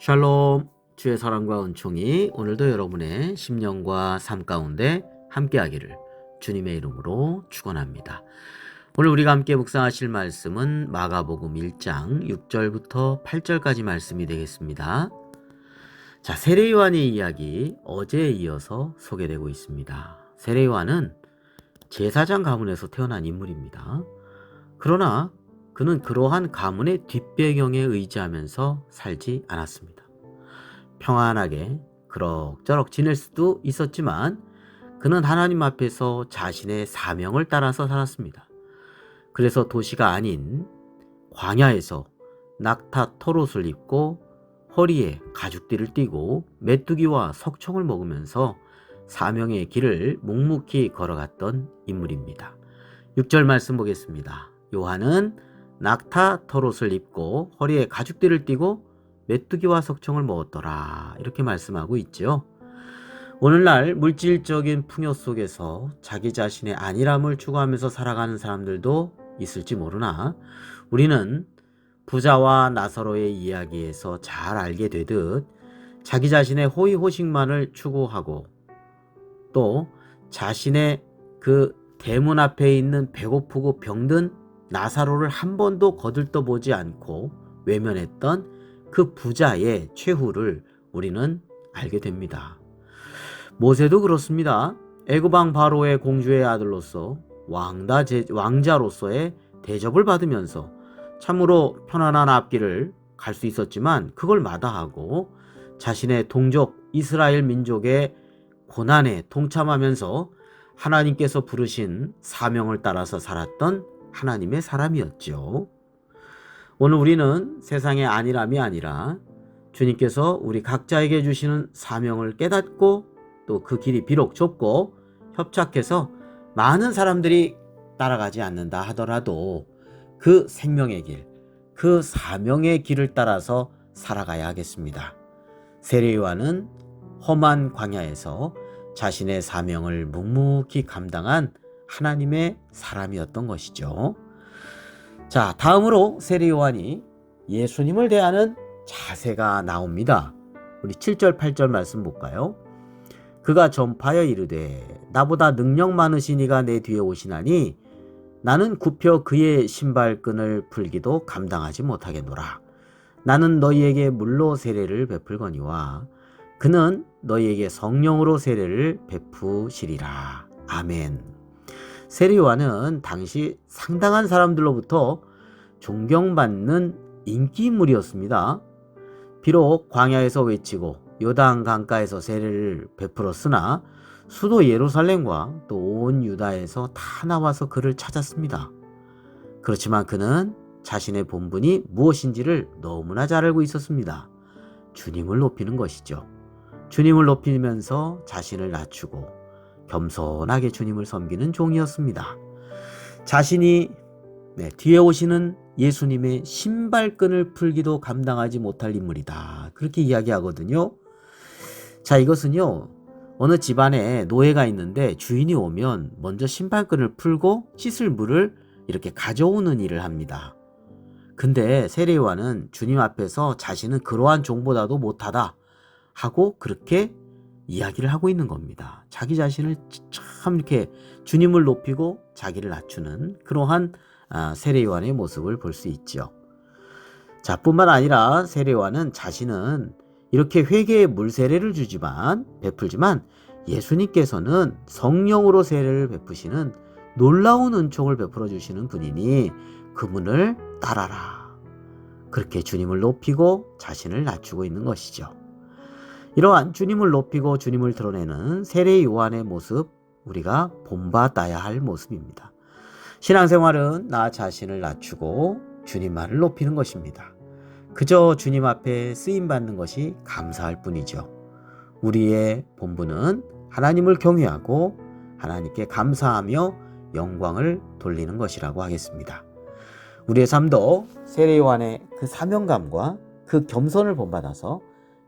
샬롬 주의 사랑과 은총이 오늘도 여러분의 심령과 삶 가운데 함께하기를 주님의 이름으로 축원합니다. 오늘 우리가 함께 묵상하실 말씀은 마가복음 1장 6절부터 8절까지 말씀이 되겠습니다. 자, 세례 요한의 이야기 어제에 이어서 소개되고 있습니다. 세례 요한은 제사장 가문에서 태어난 인물입니다. 그러나 그는 그러한 가문의 뒷배경에 의지하면서 살지 않았습니다. 평안하게 그럭저럭 지낼 수도 있었지만 그는 하나님 앞에서 자신의 사명을 따라서 살았습니다. 그래서 도시가 아닌 광야에서 낙타 털옷을 입고 허리에 가죽띠를 띠고 메뚜기와 석청을 먹으면서 사명의 길을 묵묵히 걸어갔던 인물입니다. 6절 말씀 보겠습니다. 요한은 낙타 털옷을 입고 허리에 가죽띠를 띠고 메뚜기와 석청을 먹었더라. 이렇게 말씀하고 있지요. 오늘날 물질적인 풍요 속에서 자기 자신의 안일함을 추구하면서 살아가는 사람들도 있을지 모르나 우리는 부자와 나사로의 이야기에서 잘 알게 되듯 자기 자신의 호의호식만을 추구하고 또 자신의 그 대문 앞에 있는 배고프고 병든 나사로를 한 번도 거들떠 보지 않고 외면했던 그 부자의 최후를 우리는 알게 됩니다. 모세도 그렇습니다. 애굽왕 바로의 공주의 아들로서 왕다 제, 왕자로서의 대접을 받으면서 참으로 편안한 앞길을 갈 수 있었지만 그걸 마다하고 자신의 동족 이스라엘 민족의 고난에 동참하면서 하나님께서 부르신 사명을 따라서 살았던 하나님의 사람이었죠. 오늘 우리는 세상의 안일함이 아니라 주님께서 우리 각자에게 주시는 사명을 깨닫고 또 그 길이 비록 좁고 협착해서 많은 사람들이 따라가지 않는다 하더라도 그 생명의 길, 그 사명의 길을 따라서 살아가야 하겠습니다. 세례요한은 험한 광야에서 자신의 사명을 묵묵히 감당한 하나님의 사람이었던 것이죠. 자, 다음으로 세례 요한이 예수님을 대하는 자세가 나옵니다. 우리 7절, 8절 말씀 볼까요? 그가 전파하여 이르되 나보다 능력 많으신 이가 내 뒤에 오시나니 나는 굽혀 그의 신발끈을 풀기도 감당하지 못하겠노라. 나는 너희에게 물로 세례를 베풀거니와 그는 너희에게 성령으로 세례를 베푸시리라. 아멘. 세리와는 당시 상당한 사람들로부터 존경받는 인기인물이었습니다. 비록 광야에서 외치고 요단 강가에서 세례를 베풀었으나 수도 예루살렘과 또 온 유다에서 다 나와서 그를 찾았습니다. 그렇지만 그는 자신의 본분이 무엇인지를 너무나 잘 알고 있었습니다. 주님을 높이는 것이죠. 주님을 높이면서 자신을 낮추고 겸손하게 주님을 섬기는 종이었습니다. 자신이 네, 뒤에 오시는 예수님의 신발끈을 풀기도 감당하지 못할 인물이다. 그렇게 이야기하거든요. 자, 이것은요. 어느 집안에 노예가 있는데 주인이 오면 먼저 신발끈을 풀고 씻을 물을 이렇게 가져오는 일을 합니다. 근데 세례요한은 주님 앞에서 자신은 그러한 종보다도 못하다 하고 그렇게 이야기를 하고 있는 겁니다. 자기 자신을 참 이렇게 주님을 높이고 자기를 낮추는 그러한 아, 세례 요한의 모습을 볼 수 있죠. 자, 뿐만 아니라 세례 요한은 자신은 이렇게 회개의 물 세례를 주지만 베풀지만 예수님께서는 성령으로 세례를 베푸시는 놀라운 은총을 베풀어 주시는 분이니 그분을 따라라. 그렇게 주님을 높이고 자신을 낮추고 있는 것이죠. 이러한 주님을 높이고 주님을 드러내는 세례 요한의 모습 우리가 본받아야 할 모습입니다. 신앙생활은 나 자신을 낮추고 주님만을 높이는 것입니다. 그저 주님 앞에 쓰임 받는 것이 감사할 뿐이죠. 우리의 본분은 하나님을 경외하고 하나님께 감사하며 영광을 돌리는 것이라고 하겠습니다. 우리의 삶도 세례 요한의 그 사명감과 그 겸손을 본받아서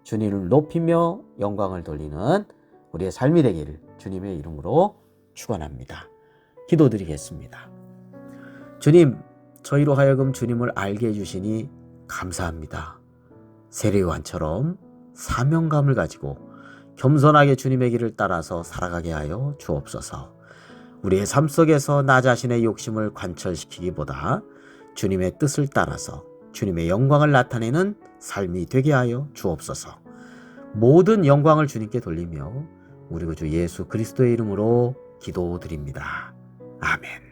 주님을 높이며 영광을 돌리는 우리의 삶이 되기를 주님의 이름으로 축원합니다. 기도드리겠습니다. 주님, 저희로 하여금 주님을 알게 해 주시니 감사합니다. 세례요한처럼 사명감을 가지고 겸손하게 주님의 길을 따라서 살아가게 하여 주옵소서. 우리의 삶 속에서 나 자신의 욕심을 관철시키기보다 주님의 뜻을 따라서 주님의 영광을 나타내는 삶이 되게 하여 주옵소서. 모든 영광을 주님께 돌리며 우리 구주 예수 그리스도의 이름으로 기도드립니다. 아멘.